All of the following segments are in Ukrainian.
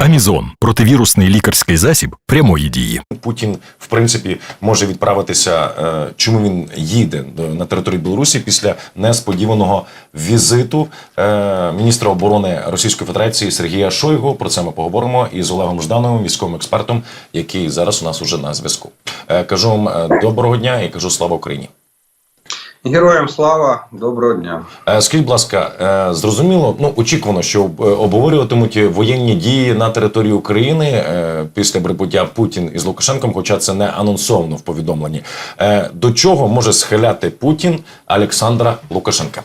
Амізон противірусний лікарський засіб прямої дії. Путін, в принципі, може відправитися. е, Чому він їде на територію Білорусі після несподіваного візиту е, міністра оборони Російської Федерації Сергія Шойгу. Про це ми поговоримо із Олегом Ждановим, військовим експертом, який зараз у нас уже на зв'язку. Е, Кажу вам доброго дня і кажу слава Україні. Героям слава, доброго дня. Е, Скажіть, будь ласка, е, зрозуміло, ну очікувано, що е, обговорюватимуть воєнні дії на території України після прибуття Путін із Лукашенком, хоча це не анонсовано в повідомленні. До чого може схиляти Путін Олександра Лукашенка?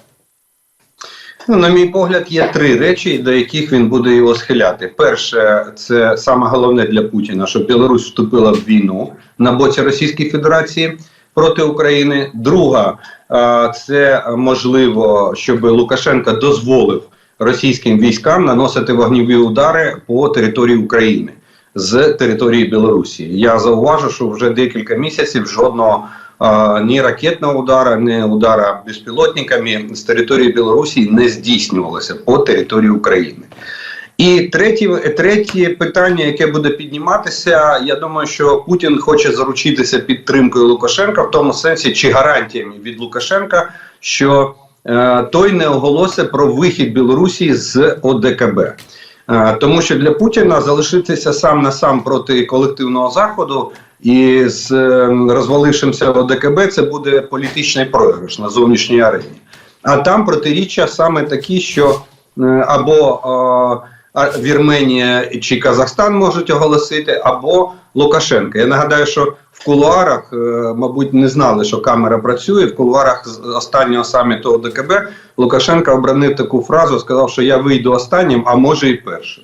Ну, на мій погляд, є три речі, до яких він буде його схиляти. Перше, це саме головне для Путіна, щоб Білорусь вступила в війну на боці Російської Федерації проти України. Друга, це можливо, щоб Лукашенко дозволив російським військам наносити вогневі удари по території України з території Білорусі. Я зауважу, що вже декілька місяців жодного ні ракетного удара, ні удара безпілотниками з території Білорусі не здійснювалося по території України. І третє, третє питання, яке буде підніматися, я думаю, що Путін хоче заручитися підтримкою Лукашенка в тому сенсі, чи гарантіями від Лукашенка, що е, той не оголосить про вихід Білорусі з ОДКБ. Е, Тому що для Путіна залишитися сам на сам проти колективного заходу і з е, розвалившимся ОДКБ це буде політичний програш на зовнішній арені. А там протиріччя саме такі, що е, або е, Вірменія чи Казахстан можуть оголосити, або Лукашенка. Я нагадаю, що в кулуарах, е, мабуть, не знали, що камера працює. В кулуарах останнього саміту ОДКБ Лукашенко обронив таку фразу, сказав, що я вийду останнім, а може і першим.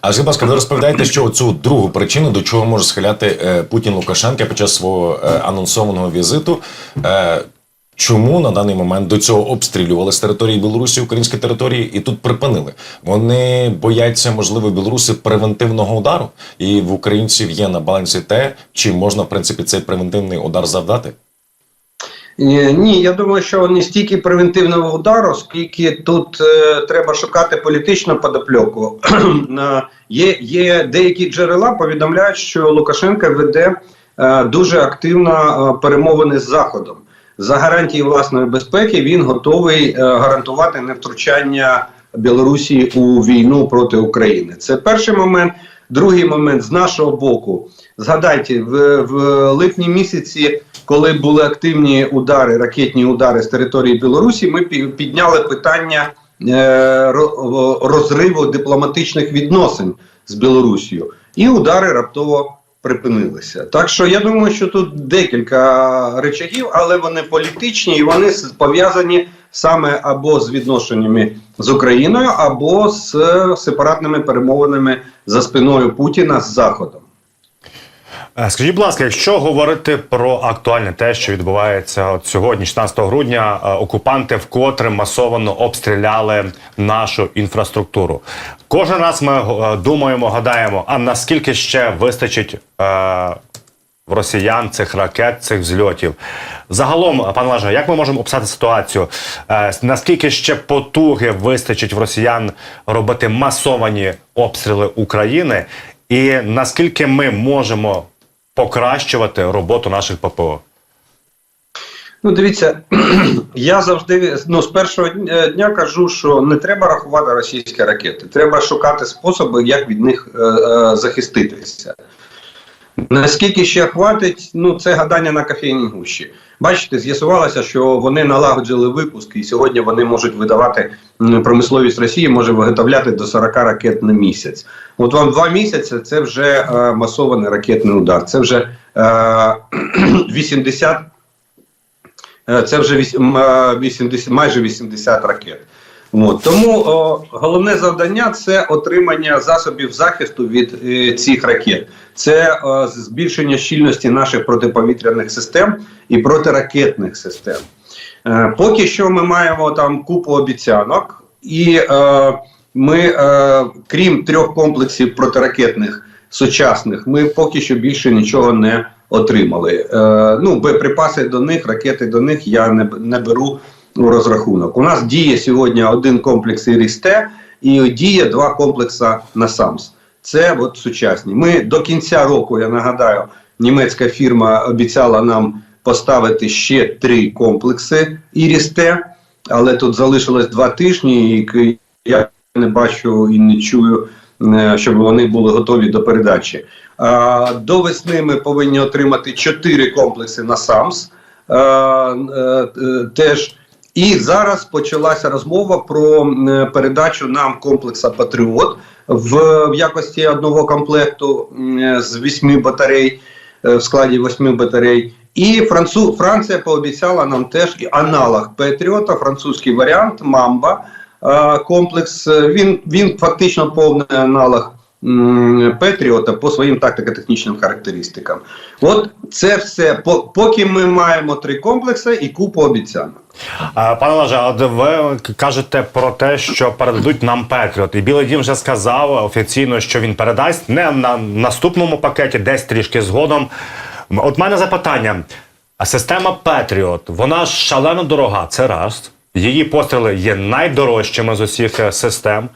А будь ласка, ви розповідаєте, що цю другу причину, до чого може схиляти е, Путін Лукашенка під час свого е, анонсованого візиту. Чому на даний момент до цього обстрілювали з території Білорусі українські території і тут припинили? Вони бояться, можливо, Білорусі превентивного удару, і в українців є на балансі те, чи можна в принципі цей превентивний удар завдати? Ні, я думаю, що не стільки превентивного удару, скільки тут е, треба шукати політичну подопльоку. Є, є деякі джерела повідомляють, що Лукашенко веде е, дуже активно е, перемовини з Заходом. За гарантії власної безпеки він готовий е, гарантувати невтручання Білорусі у війну проти України. Це перший момент. Другий момент з нашого боку. Згадайте, в, в липні місяці, коли були активні удари, ракетні удари з території Білорусі, ми підняли питання е, розриву дипломатичних відносин з Білорусією, і удари раптово припинилися. Так що я думаю, що тут декілька речагів, але вони політичні і вони пов'язані саме або з відношеннями з Україною, або з е, сепаратними перемовинами за спиною Путіна з Заходом. Е, Скажіть, будь ласка, якщо говорити про актуальне те, що відбувається от сьогодні, 16 грудня, е, окупанти вкотре масово обстріляли нашу інфраструктуру. Кожен раз ми е, думаємо, гадаємо, а наскільки ще вистачить е, росіян цих ракет, цих взльотів. Загалом, пане Лаже, як ми можемо описати ситуацію? Е, наскільки ще потуги вистачить в росіян робити масовані обстріли України? І наскільки ми можемо покращувати роботу наших ППО? Ну, дивіться, я завжди ну, з першого дня дня кажу, що не треба рахувати російські ракети. Треба шукати способи, як від них е, е, захиститися. Наскільки ще хватить, ну це гадання на кофейній гущі. Бачите, з'ясувалося, що вони налагоджили випуск, і сьогодні вони можуть видавати промисловість Росії може виготовляти до 40 ракет на місяць. От вам два місяці це вже е, масований ракетний удар. Це вже е, 80 Е, Це вже вісь- е, 80, майже 80 ракет. От. Тому о, головне завдання це отримання засобів захисту від е, цих ракет. Це е, збільшення щільності наших протиповітряних систем і протиракетних систем. Е, поки що ми маємо там купу обіцянок, і е, ми, е, крім трьох комплексів протиракетних сучасних, ми поки що більше нічого не отримали. Е, ну, боєприпаси до них, ракети до них я не, не беру розрахунок. У нас діє сьогодні один комплекс ІРІС-Т, і діє два комплекси на САМС. Це от сучасні. Ми до кінця року, я нагадаю, німецька фірма обіцяла нам поставити ще три комплекси Іріс-Т, але тут залишилось два тижні, і я не бачу і не чую, е, щоб вони були готові до передачі. До весни ми повинні отримати чотири комплекси на САМС. е, е, Теж і зараз почалася розмова про е, передачу нам комплекса Патріот в, в якості одного комплекту з вісьми батарей е, в складі восьми батарей. І Францу, Франція пообіцяла нам теж і аналог Петріота, французький варіант Мамба е, комплекс. Е, Він, він фактично повний аналог Петріота по своїм тактико-технічним характеристикам. От це все. Поки ми маємо три комплекси і купу обіцянок. Пане Лаже, от ви кажете про те, що передадуть нам Петріот. І Білий Дім вже сказав офіційно, що він передасть не на наступному пакеті, десь трішки згодом. От мене запитання: а система Петріот, вона шалено дорога, це раз. Її постріли є найдорожчими з усіх е, систем.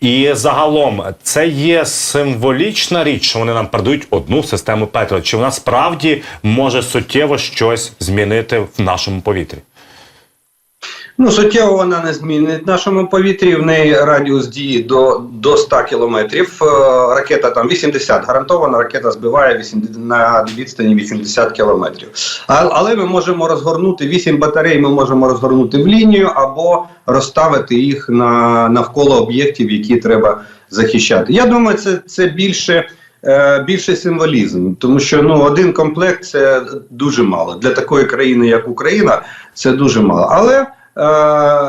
І загалом це є символічна річ, що вони нам передають одну систему Петріот. Чи вона справді може суттєво щось змінити в нашому повітрі? Ну, суттєво вона не змінить нашому повітрі. В неї радіус дії до, до 100 кілометрів. Е, Ракета там 80, гарантована ракета збиває 80, на відстані 80 кілометрів. А, але ми можемо розгорнути 8 батарей, ми можемо розгорнути в лінію або розставити їх на, навколо об'єктів, які треба захищати. Я думаю, це, це більше. е, Більше символізм, тому що ну один комплект це дуже мало для такої країни, як Україна, це дуже мало. Але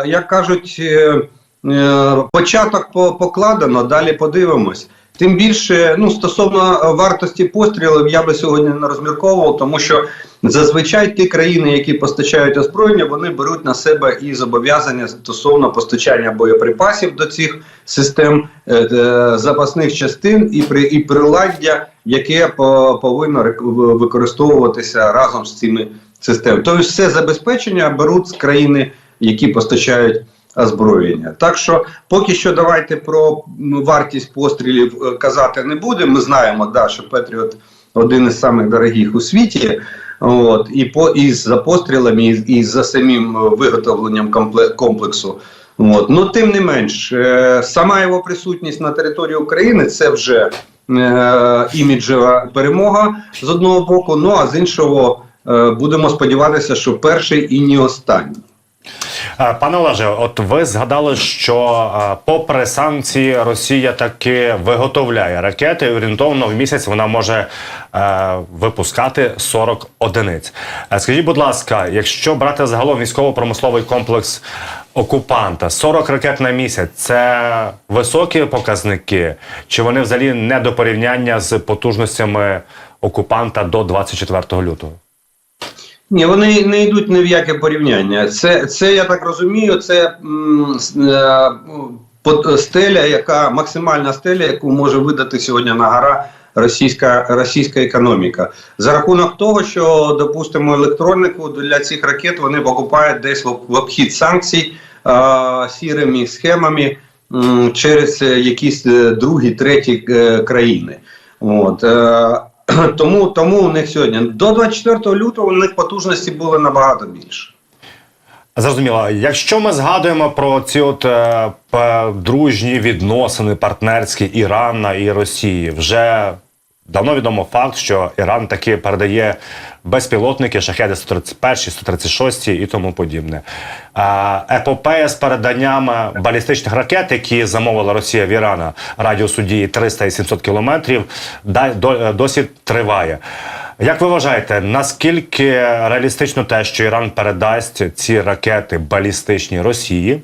як кажуть, е, е, початок покладено, далі подивимось. Тим більше, ну стосовно вартості пострілів, я би сьогодні не розмірковував, тому що зазвичай ті країни, які постачають озброєння, вони беруть на себе і зобов'язання стосовно постачання боєприпасів до цих систем, е, е, запасних частин і при і приладдя, яке по, повинно використовуватися разом з цими системами. Тобто, все забезпечення беруть з країни, які постачають озброєння. Так що поки що давайте про вартість пострілів е, казати не будемо. Ми знаємо, да, що Петріот один із самих дорогих у світі. От, і по і за пострілами, і, і за самим е, виготовленням комплексу. От. Ну, тим не менш, е, сама його присутність на території України це вже е, іміджева перемога з одного боку. Ну а з іншого е, будемо сподіватися, що перший і не останній. Е, Пане Олеже, от ви згадали, що е, попри санкції Росія таки виготовляє ракети. Орієнтовно в місяць вона може е, випускати 40 одиниць. Скажіть, будь ласка, якщо брати загалом військово-промисловий комплекс окупанта, 40 ракет на місяць це високі показники, чи вони взагалі не до порівняння з потужностями окупанта до 24 лютого? Ні, вони не йдуть ні в яке порівняння. Це, це я так розумію, це м, е, стеля, яка максимальна стеля, яку може видати сьогодні на гора російська, російська економіка. За рахунок того, що, допустимо, електронику для цих ракет вони покупають десь в, обхід санкцій е, сірими схемами м, через якісь е, другі, треті е, країни. От, е, тому, тому у них сьогодні до 24 лютого у них потужності були набагато більше. Зрозуміло. Якщо ми згадуємо про ці от е, дружні відносини партнерські Ірана і Росії, вже давно відомо факт, що Іран таки передає безпілотники, шахеди 131, 136 і тому подібне. Епопея з переданням балістичних ракет, які замовила Росія в Ірана радіусу дії 300 і 700 кілометрів, е, досі триває. Як ви вважаєте, наскільки реалістично те, що Іран передасть ці ракети балістичні Росії,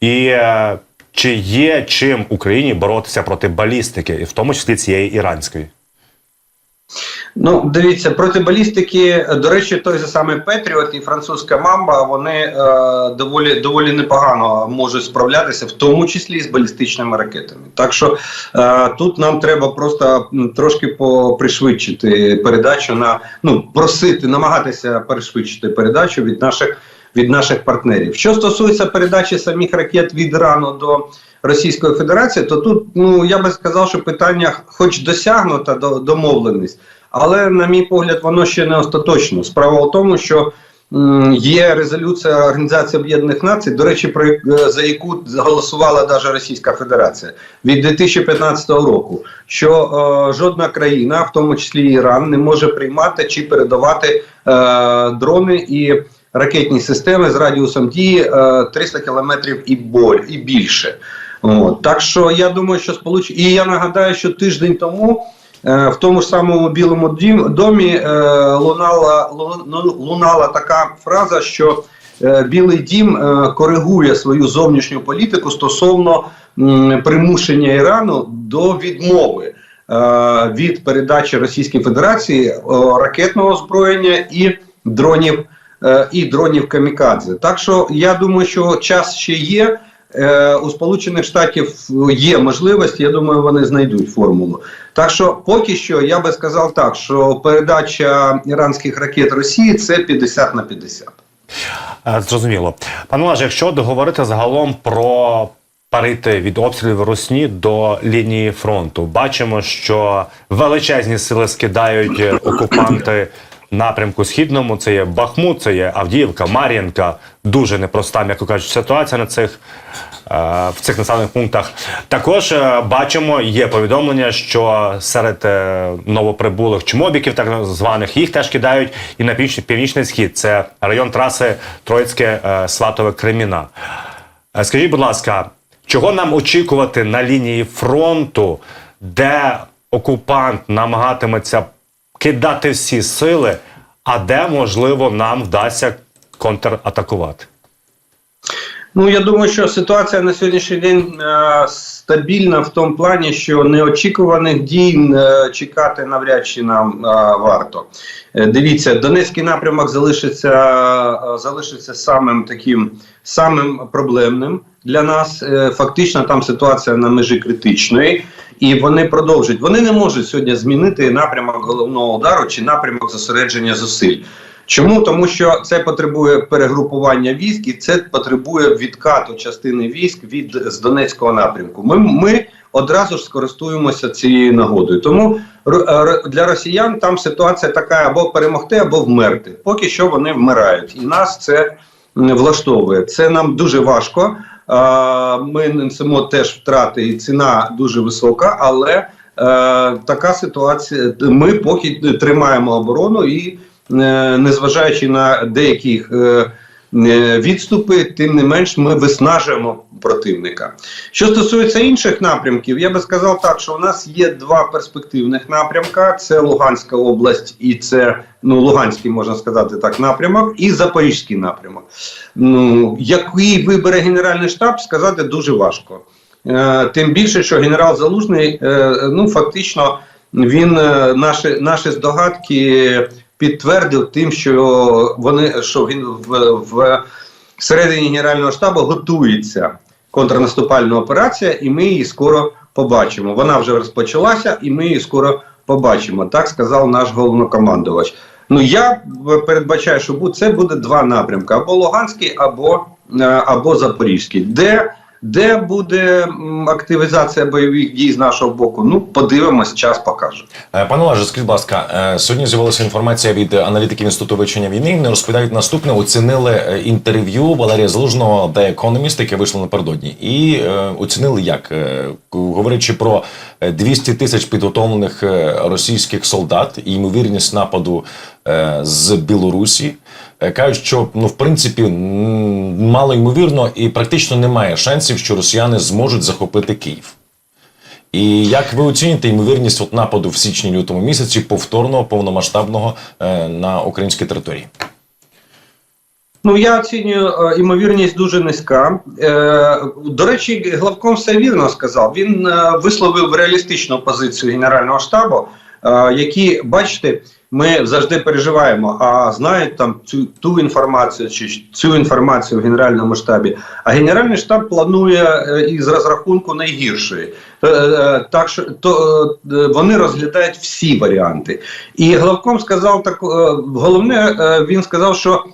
і е, чи є чим Україні боротися проти балістики, і в тому числі цієї іранської? Ну, дивіться, проти балістики, до речі, той же самий Петріот і французька мамба, вони е, доволі доволі непогано можуть справлятися, в тому числі і з балістичними ракетами. Так що е, тут нам треба просто трошки попришвидшити передачу на ну просити, намагатися перешвидшити передачу від наших від наших партнерів. Що стосується передачі самих ракет від Ірану до Російської Федерації, то тут ну я би сказав, що питання, хоч досягнута до, домовленість, але на мій погляд, воно ще не остаточно. Справа в тому, що є резолюція Організації Об'єднаних Націй, до речі, про е, за яку голосувала навіть Російська Федерація від 2015 року, що е, жодна країна, в тому числі Іран, не може приймати чи передавати е, дрони і ракетні системи з радіусом дії е, 300 кілометрів і боль і більше. От. Так що я думаю, що сполуч... І я нагадаю, що тиждень тому е, в тому ж самому Білому домі е, лунала, лу- лунала така фраза, що е, Білий дім е, коригує свою зовнішню політику стосовно примушення Ірану до відмови. е, Від передачі Російській Федерації е, ракетного озброєння і дронів е, і дронів камікадзе. Так що я думаю, що час ще є. Е, У Сполучених Штатів є можливість, я думаю, вони знайдуть формулу. Так що поки що я би сказав так, що передача іранських ракет Росії це 50 на 50. Е, Зрозуміло. Пане Олеже, якщо договорити загалом про перейти від обстрілів Русні до лінії фронту, бачимо, що величезні сили скидають окупанти напрямку східному. Це є Бахмут, це є Авдіївка, Мар'їнка. Дуже непроста, м'яко кажучи, ситуація на цих. е, В цих населених пунктах також е, бачимо, є повідомлення, що серед е, новоприбулих чмобіків, так званих, їх теж кидають і на північ, північний схід. Це район траси Троїцьке Сватове Креміна. Скажіть, будь ласка, чого нам очікувати на лінії фронту, де окупант намагатиметься кидати всі сили, а де можливо нам вдасться контратакувати? Ну я думаю, що ситуація на сьогоднішній день е, стабільна в тому плані, що неочікуваних дій е, чекати навряд чи нам е, варто. Дивіться, Донецький напрямок залишиться, залишиться самим таким самим проблемним для нас. Фактично, там ситуація на межі критичної. І вони продовжують. Вони не можуть сьогодні змінити напрямок головного удару чи напрямок зосередження зусиль. Чому? Тому що це потребує перегрупування військ і це потребує відкату частини військ від з Донецького напрямку. Ми, ми одразу ж скористуємося цією нагодою. Тому р- для росіян там ситуація така або перемогти, або вмерти. Поки що вони вмирають, і нас це влаштовує. Це нам дуже важко. Ми несемо теж втрати, і ціна дуже висока, але е, така ситуація. Ми поки тримаємо оборону і е, незважаючи на деяких е, е, відступи, тим не менш ми виснажуємо противника. Що стосується інших напрямків, я би сказав так, що у нас є два перспективних напрямка: це Луганська область і це ну Луганський, можна сказати так, напрямок, і Запорізький напрямок. Ну який вибере Генеральний штаб, сказати дуже важко. Е, тим більше, що генерал Залужний, е, ну фактично, він е, наші, наші здогадки підтвердив тим, що вони що він в, в всередині генерального штабу готується контрнаступальна операція, і ми її скоро побачимо. Вона вже розпочалася, і ми її скоро побачимо. Так сказав наш головнокомандувач. Ну я передбачаю, що це буде два напрямки: або Луганський, або, е, або Запорізький. Де, де буде активізація бойових дій з нашого боку? Ну, подивимось, час покаже. Е, Пане Олеже, скажіть, будь ласка, е, сьогодні з'явилася інформація від аналітиків інституту вивчення війни. Вони розповідають наступне: оцінили е, інтерв'ю Валерія Залужного The Economist, яке вийшло напередодні, і оцінили як говорячи про е, 200 тисяч підготовлених російських солдат і ймовірність нападу з Білорусі. Е, Кажуть, що ну в принципі мало ймовірно і практично немає шансів, що росіяни зможуть захопити Київ. І як ви оцінюєте ймовірність от нападу в січні-лютому місяці повторного повномасштабного е, на українській території? Ну я оцінюю е, імовірність дуже низька. Е, до речі, главком все вірно сказав. Він е, висловив реалістичну позицію Генерального штабу, е, які, бачите, ми завжди переживаємо, а знають там цю ту інформацію чи цю інформацію в Генеральному штабі. А Генеральний штаб планує е, із розрахунку найгіршої. Е, е, Так що то вони розглядають всі варіанти. І главком сказав так: головне, він сказав, що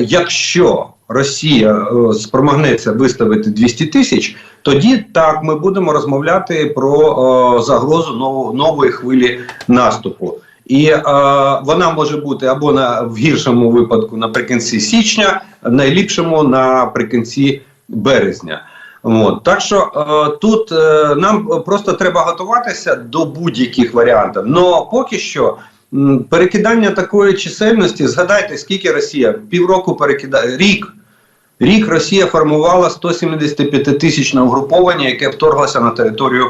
якщо Росія спромагнеться виставити 200 тисяч, тоді так ми будемо розмовляти про загрозу ново- нової хвилі наступу. І е, вона може бути або на в гіршому випадку наприкінці січня, найліпшому наприкінці березня. От. Так що е, тут е, нам просто треба готуватися до будь-яких варіантів. Но поки що м, перекидання такої чисельності, згадайте, скільки Росія півроку перекидає рік. Рік Росія формувала 175 тисячне угруповання, яке вторглося на територію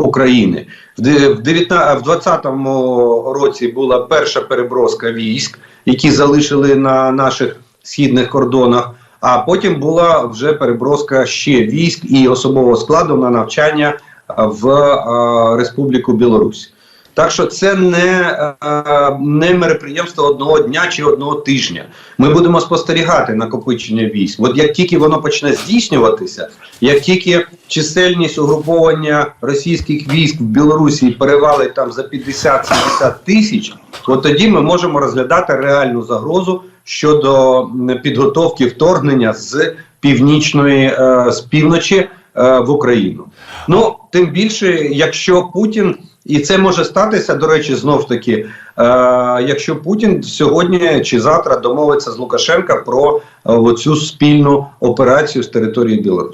України. В де- в 19 в 20-му році була перша переброска військ, які залишили на наших східних кордонах. А потім була вже переброска ще військ і особового складу на навчання е, в е, Республіку Білорусь. Так що це не, е, не мероприємство одного дня чи одного тижня. Ми будемо спостерігати накопичення військ. От як тільки воно почне здійснюватися, як тільки чисельність угруповання російських військ в Білорусі перевалить там за 50-70 тисяч, от тоді ми можемо розглядати реальну загрозу щодо підготовки вторгнення з північної е, з півночі е, в Україну. Ну тим більше, якщо Путін і це може статися, до речі, знов таки, е, якщо Путін сьогодні чи завтра домовиться з Лукашенка про е, оцю спільну операцію з території Білорусі.